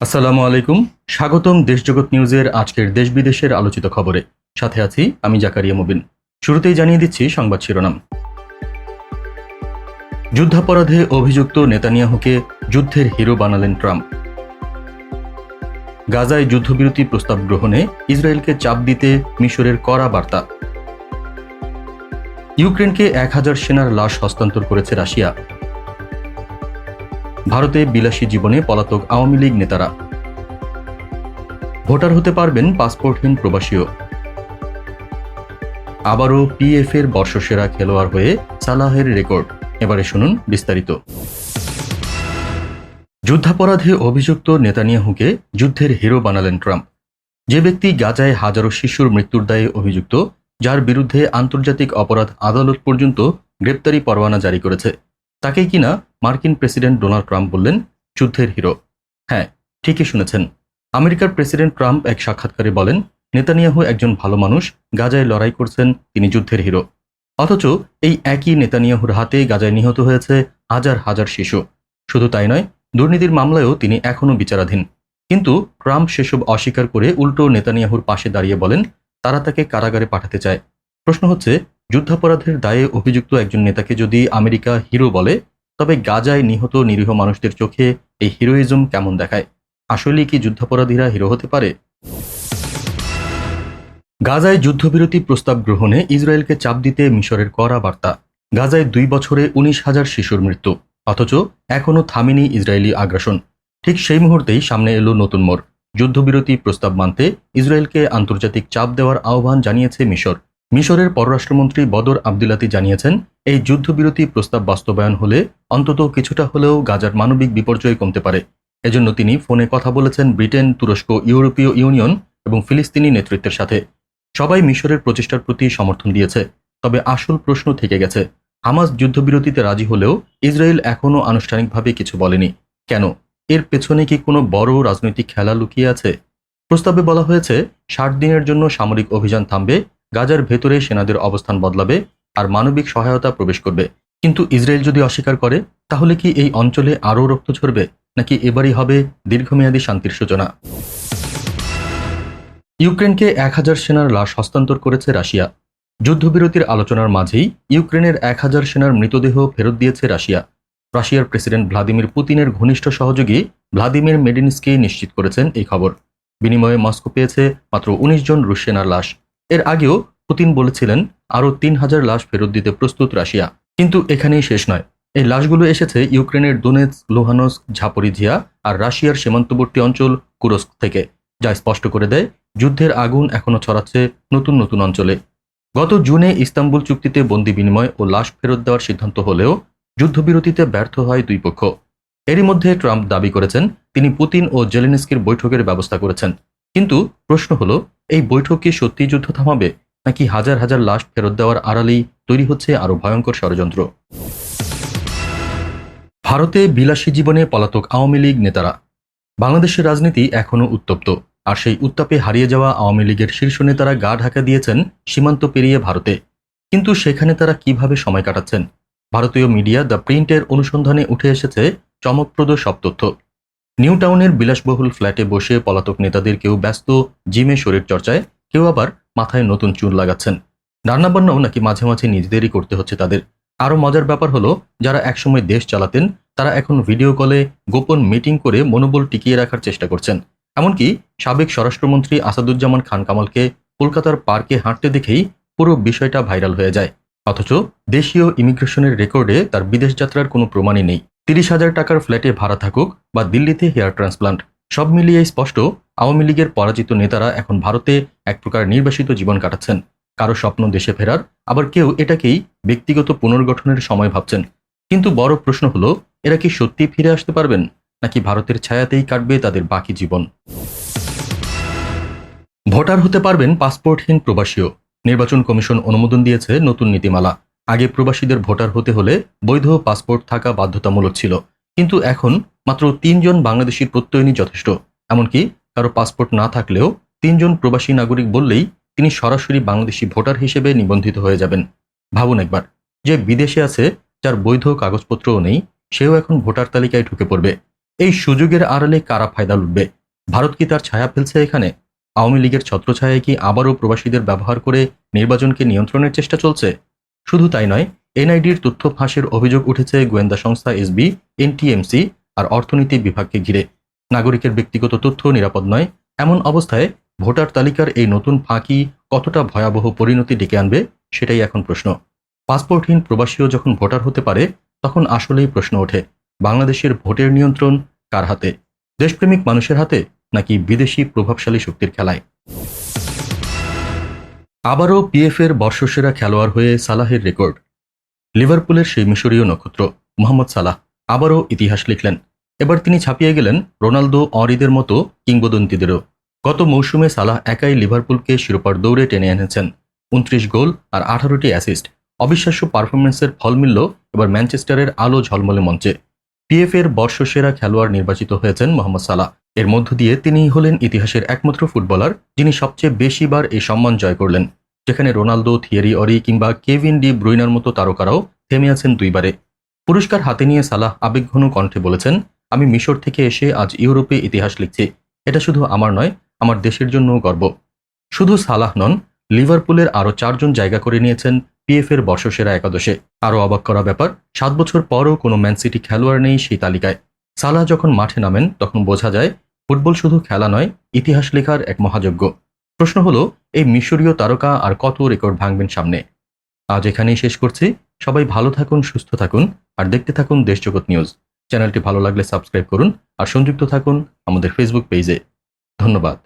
আসসালামু আলাইকুম। স্বাগতম দেশজগৎ নিউজের আজকের দেশ বিদেশের আলোচিত খবরে। সাথে আছি আমি জাকারিয়া মুবিন। শুরুতেই জানিয়ে দিচ্ছি সংবাদ শিরোনাম। যুদ্ধাপরাধে অভিযুক্ত নেতানিয়াহুকে যুদ্ধের হিরো বানালেন ট্রাম্প। গাজায় যুদ্ধবিরতি প্রস্তাব গ্রহণে ইসরায়েলকে চাপ দিতে মিশরের কড়া বার্তা। ইউক্রেনকে এক হাজার সেনার লাশ হস্তান্তর করেছে রাশিয়া। ভারতে বিলাসী জীবনে পলাতক আওয়ামী লীগ নেতারা। ভোটার হতে পারবেন পাসপোর্টহীন প্রবাসীও। আবারও পিএফ এর বর্ষসেরা খেলোয়াড় হয়ে সালাহের রেকর্ড। এবারে শুনুন বিস্তারিত। যুদ্ধাপরাধে অভিযুক্ত নেতানিয়াহুকে যুদ্ধের হিরো বানালেন ট্রাম্প। যে ব্যক্তি গাজায় হাজারো শিশুর মৃত্যুর দায়ে অভিযুক্ত, যার বিরুদ্ধে আন্তর্জাতিক অপরাধ আদালত পর্যন্ত গ্রেপ্তারি পরোয়ানা জারি করেছে। তাকেই কিনা মার্কিন প্রেসিডেন্ট ডোনাল্ড ট্রাম্প বললেন, যুদ্ধের হিরো হ্যাঁ ঠিকই শুনেছেন। আমেরিকার প্রেসিডেন্ট ট্রাম্প এক সাক্ষাৎকারে বলেন, নেতানিয়াহু একজন ভালো মানুষ, গাজায় লড়াই করছেন, তিনি যুদ্ধের হিরো অথচ এই একই নেতানিয়াহুর হাতে গাজায় নিহত হয়েছে হাজার হাজার শিশু। শুধু তাই নয়, দুর্নীতির মামলায়ও তিনি এখনও বিচারাধীন। কিন্তু ট্রাম্প সেসব অস্বীকার করে উল্টো নেতানিয়াহুর পাশে দাঁড়িয়ে বলেন, তারা তাকে কারাগারে পাঠাতে চায় প্রশ্ন হচ্ছে যুদ্ধাপরাধের দায়ে অভিযুক্ত একজন নেতাকে যদি আমেরিকা হিরো বলে, তবে গাজায় নিহত নিরীহ মানুষদের চোখে এই হিরোইজম কেমন দেখায়? আসলে কি যুদ্ধাপরাধীরা হিরো হতে পারে? গাজায় যুদ্ধবিরতি প্রস্তাব গ্রহণে ইসরায়েলকে চাপ দিতে মিশরের কড়া বার্তা। গাজায় দুই বছরে উনিশ হাজার শিশুর মৃত্যু, অথচ এখনও থামেনি ইসরায়েলি আগ্রাসন। ঠিক সেই মুহূর্তেই সামনে এলো নতুন মোড়। যুদ্ধবিরতি প্রস্তাব মানতে ইসরায়েলকে আন্তর্জাতিক চাপ দেওয়ার আহ্বান জানিয়েছে মিশর। মিশরের পররাষ্ট্রমন্ত্রী বদর আবদুল্লাতি জানিয়েছেন, এই যুদ্ধবিরতি প্রস্তাব বাস্তবায়ন হলে অন্তত কিছুটা হলেও গাজার মানবিক বিপর্যয় কমতে পারে। এজন্য তিনি ফোনে কথা বলেছেন ব্রিটেন, তুরস্ক, ইউরোপীয় ইউনিয়ন এবং ফিলিস্তিনি নেতৃত্বের সাথে। সবাই মিশরের প্রচেষ্টার প্রতি সমর্থন দিয়েছে, তবে আসল প্রশ্ন থেকে গেছে, হামাস যুদ্ধবিরতিতে রাজি হলেও ইসরায়েল এখনও আনুষ্ঠানিকভাবে কিছু বলেনি। কেন? এর পেছনে কি কোনো বড় রাজনৈতিক খেলা লুকিয়ে আছে? প্রস্তাবে বলা হয়েছে, ষাট দিনের জন্য সামরিক অভিযান থামবে গাজার ভেতরে সেনাদের অবস্থান বদলাবে আর মানবিক সহায়তা প্রবেশ করবে। কিন্তু ইসরায়েল যদি অস্বীকার করে, তাহলে কি এই অঞ্চলে আরও রক্ত ঝরবে? নাকি এবারই হবে দীর্ঘমেয়াদী শান্তির সূচনা? ইউক্রেনকে এক হাজার সেনার লাশ হস্তান্তর করেছে রাশিয়া। যুদ্ধবিরতির আলোচনার মাঝেই ইউক্রেনের এক হাজার সেনার মৃতদেহ ফেরত দিয়েছে রাশিয়া। রাশিয়ার প্রেসিডেন্ট ভ্লাদিমির পুতিনের ঘনিষ্ঠ সহযোগী ভ্লাদিমির মেডিনস্কি নিশ্চিত করেছেন এই খবর। বিনিময়ে মস্কো পেয়েছে মাত্র উনিশ জন রুশ সেনার লাশ। এর আগেও পুতিন বলেছিলেন, আরও তিন হাজার লাশ ফেরত দিতে প্রস্তুত রাশিয়া। কিন্তু এখানেই শেষ নয়। এই লাশগুলো এসেছে ইউক্রেনের দোনেৎস লোহানস্ক ঝাপরিঝিয়া আর রাশিয়ার সীমান্তবর্তী অঞ্চল কুরস্ক থেকে, যা স্পষ্ট করে দেয় যুদ্ধের আগুন এখনও ছড়াচ্ছে নতুন নতুন অঞ্চলে। গত জুনে ইস্তাম্বুল চুক্তিতে বন্দি বিনিময় ও লাশ ফেরত দেওয়ার সিদ্ধান্ত হলেও যুদ্ধবিরতিতে ব্যর্থ হয় দুই পক্ষ। এরই মধ্যে ট্রাম্প দাবি করেছেন, তিনি পুতিন ও জেলেনস্কির বৈঠকের ব্যবস্থা করেছেন। কিন্তু প্রশ্ন হলো, এই বৈঠক কি সত্যি যুদ্ধ থামাবে, নাকি হাজার হাজার লাশ ফেরত দেওয়ার আড়ালেই তৈরি হচ্ছে আরও ভয়ঙ্কর ষড়যন্ত্র? ভারতে বিলাসী জীবনে পলাতক আওয়ামী লীগ নেতারা। বাংলাদেশের রাজনীতি এখনও উত্তপ্ত, আর সেই উত্তাপে হারিয়ে যাওয়া আওয়ামী লীগের শীর্ষ নেতারা গা ঢাকা দিয়েছেন সীমান্ত পেরিয়ে ভারতে। কিন্তু সেখানে তারা কীভাবে সময় কাটাচ্ছেন? ভারতীয় মিডিয়া দ্য প্রিন্টের অনুসন্ধানে উঠে এসেছে চমকপ্রদ সব তথ্য। নিউ টাউনের বিলাসবহুল ফ্ল্যাটে বসে পলাতক নেতাদের কেউ ব্যস্ত জিমে শরীর চর্চায়, কেউ আবার মাথায় নতুন চুল লাগাচ্ছেন। রান্নাবান্নাও নাকি মাঝে মাঝে নিজেদেরই করতে হচ্ছে তাদের। আরও মজার ব্যাপার হলো, যারা একসময় দেশ চালাতেন, তারা এখন ভিডিও কলে গোপন মিটিং করে মনোবল টিকিয়ে রাখার চেষ্টা করছেন। এমনকি সাবেক স্বরাষ্ট্রমন্ত্রী আসাদুজ্জামান খান কামালকে কলকাতার পার্কে হাঁটতে দেখেই পুরো বিষয়টা ভাইরাল হয়ে যায়। অথচ দেশীয় ইমিগ্রেশনের রেকর্ডে তার বিদেশ যাত্রার কোনো প্রমাণই নেই। তিরিশ হাজার টাকার ফ্ল্যাটে ভাড়া থাকুক বা দিল্লিতে হেয়ার ট্রান্সপ্লান্ট, সব মিলিয়ে স্পষ্ট, আওয়ামী লীগের পরাজিত নেতারা এখন ভারতে এক প্রকার নির্বাসিত জীবন কাটাচ্ছেন। কারও স্বপ্ন দেশে ফেরার, আবার কেউ এটাকেই ব্যক্তিগত পুনর্গঠনের সময় ভাবছেন। কিন্তু বড় প্রশ্ন হলো, এরা কি সত্যি ফিরে আসতে পারবেন? নাকি ভারতের ছায়াতেই কাটবে তাদের বাকি জীবন? ভোটার হতে পারবেন পাসপোর্টহীন প্রবাসীও। নির্বাচন কমিশন অনুমোদন দিয়েছে নতুন নীতিমালা। আগে প্রবাসীদের ভোটার হতে হলে বৈধ পাসপোর্ট থাকা বাধ্যতামূলক ছিল। কিন্তু এখন মাত্র তিনজন বাংলাদেশি প্রত্যয়নই যথেষ্ট। এমনকি কারও পাসপোর্ট না থাকলেও তিনজন প্রবাসী নাগরিক বললেই তিনি সরাসরি বাংলাদেশি ভোটার হিসেবে নিবন্ধিত হয়ে যাবেন। ভাবুন একবার, যে বিদেশে আছে, যার বৈধ কাগজপত্রও নেই, সেও এখন ভোটার তালিকায় ঢুকে পড়বে। এই সুযোগের আড়ালে কারা ফায়দা লুটবে? ভারত কি তার ছায়া ফেলছে এখানে? আওয়ামী লীগের ছত্রছায়ায় কি আবারও প্রবাসীদের ব্যবহার করে নির্বাচনকে নিয়ন্ত্রণের চেষ্টা চলছে? শুধু তাই নয়, এনআইডির তথ্য ফাঁসের অভিযোগ উঠেছে গোয়েন্দা সংস্থা এসবি, এনটিএমসি আর অর্থনীতি বিভাগকে ঘিরে। নাগরিকের ব্যক্তিগত তথ্য নিরাপদ নয়, এমন অবস্থায় ভোটার তালিকার এই নতুন ফাঁকি কতটা ভয়াবহ পরিণতি ডেকে আনবে সেটাই এখন প্রশ্ন। পাসপোর্টহীন প্রবাসীও যখন ভোটার হতে পারে, তখন আসলেই প্রশ্ন ওঠে, বাংলাদেশের ভোটের নিয়ন্ত্রণ কার হাতে? দেশপ্রেমিক মানুষের হাতে নাকি বিদেশি প্রভাবশালী শক্তির খেলায়? আবারও পিএফের বর্ষসেরা খেলোয়াড় হয়ে সালাহের রেকর্ড। লিভারপুলের সেই মিশরীয় নক্ষত্র, মোহাম্মদ সালাহ, আবারও ইতিহাস লিখলেন। এবার তিনি ছাপিয়ে গেলেন রোনালদো অরিদের মতো কিংবদন্তিদেরও। গত মৌসুমে সালাহ একাই লিভারপুলকে শিরোপার দৌড়ে টেনে এনেছেন। উনত্রিশ গোল আর আঠারোটি অ্যাসিস্ট। অবিশ্বাস্য পারফরমেন্সের ফল মিলল এবার ম্যানচেস্টারের আলো ঝলমলে মঞ্চে। পিএফ এর বর্ষসেরা খেলোয়াড় নির্বাচিত হয়েছেন মোহাম্মদ সালাহ। এর মধ্য দিয়ে তিনিই হলেন ইতিহাসের একমাত্র ফুটবলার যিনি সবচেয়ে বেশিবার এই সম্মান জয় করলেন। যেখানে রোনালদো, থিয়েরি, অরি কিংবা কেভিন ডি ব্রুইনার মতো তারকারাও থেমে আছেন দুইবারে। পুরস্কার হাতে নিয়ে সালাহ আবেগঘন কণ্ঠে বলেছেন, আমি মিশর থেকে এসে আজ ইউরোপে ইতিহাস লিখছি। এটা শুধু আমার নয়, আমার দেশের জন্য গর্ব। শুধু সালাহ নন, লিভারপুলের আরও চারজন জায়গা করে নিয়েছেন পিএফ এর বর্ষসেরা একাদশে। আরও অবাক করা ব্যাপার, সাত বছর পরও কোনো ম্যান সিটি খেলোয়াড় নেই সেই তালিকায়। সালাহ যখন মাঠে নামেন, তখন বোঝা যায়, ফুটবল শুধু খেলা নয়, ইতিহাস লেখার এক মহাযজ্ঞ। প্রশ্ন হলো, এই মিশরীয় তারকা আর কত রেকর্ড ভাঙবেন সামনে? আজ এখানেই শেষ করছি। সবাই ভালো থাকুন, সুস্থ থাকুন, আর দেখতে থাকুন দেশজগৎ নিউজ। চ্যানেলটি ভালো লাগলে সাবস্ক্রাইব করুন, আর সংযুক্ত থাকুন আমাদের ফেসবুক পেজে ধন্যবাদ।